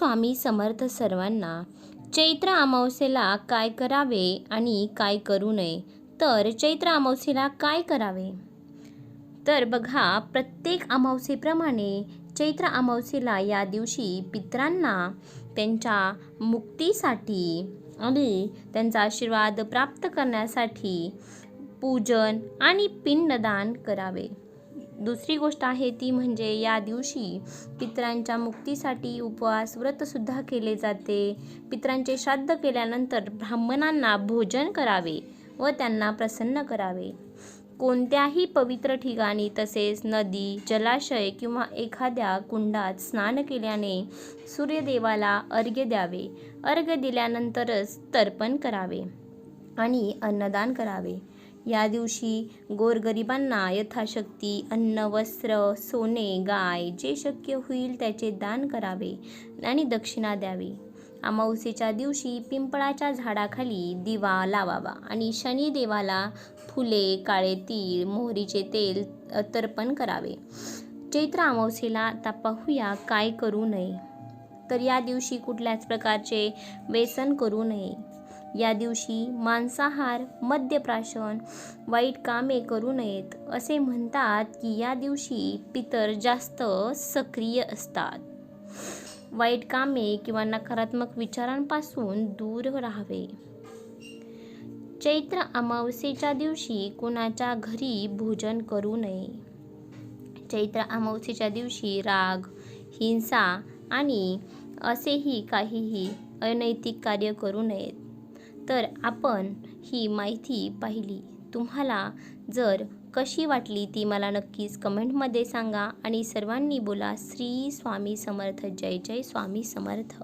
स्वामी समर्थ सर्वांना चैत्र अमावस्येला काय करावे आणि काय करू नये? तर चैत्र अमावस्येला काय करावे? तर बघा प्रत्येक अमावस्येप्रमाणे चैत्र अमावस्येला या दिवशी पितरांना त्यांच्या मुक्तीसाठी आणि त्यांचा आशीर्वाद प्राप्त करण्यासाठी पूजन आणि पिंडदान करावे. दुसरी गोष्ट आहे ती म्हणजे या दिवशी पितरांच्या मुक्तीसाठी उपवास व्रतसुद्धा केले जाते. पितरांचे श्राद्ध केल्यानंतर ब्राह्मणांना भोजन करावे व त्यांना प्रसन्न करावे. कोणत्याही पवित्र ठिकाणी तसेच नदी जलाशय किंवा एखाद्या कुंडात स्नान केल्याने सूर्यदेवाला अर्घ्य द्यावे. अर्घ्य दिल्यानंतरच तर्पण करावे आणि अन्नदान करावे. या दिवशी गोरगरिबांना यथाशक्ती अन्न वस्त्र सोने गाय जे शक्य होईल त्याचे दान करावे आणि दक्षिणा द्यावी. अमावस्येच्या दिवशी पिंपळाच्या झाडाखाली दिवा लावावा आणि शनिदेवाला फुले काळे तीळ मोहरीचे तेल तर्पण करावे. चैत्र अमावस्येला आता पाहूया काय करू नये. तर या दिवशी कुठल्याच प्रकारचे व्यसन करू नये. या दिवशी मांसाहार मद्यप्राशन वाईट कामे करू नयेत असे म्हणतात की या दिवशी पितर जास्त सक्रिय असतात. वाईट कामे किंवा नकारात्मक विचारांपासून दूर राहावे. चैत्र अमावस्येच्या दिवशी कुणाच्या घरी भोजन करू नये. चैत्र अमावस्येच्या दिवशी राग हिंसा आणि असेही काहीही अनैतिक कार्य करू नयेत. तर आपण ही माहिती पाहिली. तुम्हाला जर कशी वाटली ती मला नक्कीच कमेंटमध्ये सांगा आणि सर्वांनी बोला श्री स्वामी समर्थ जय जय स्वामी समर्थ.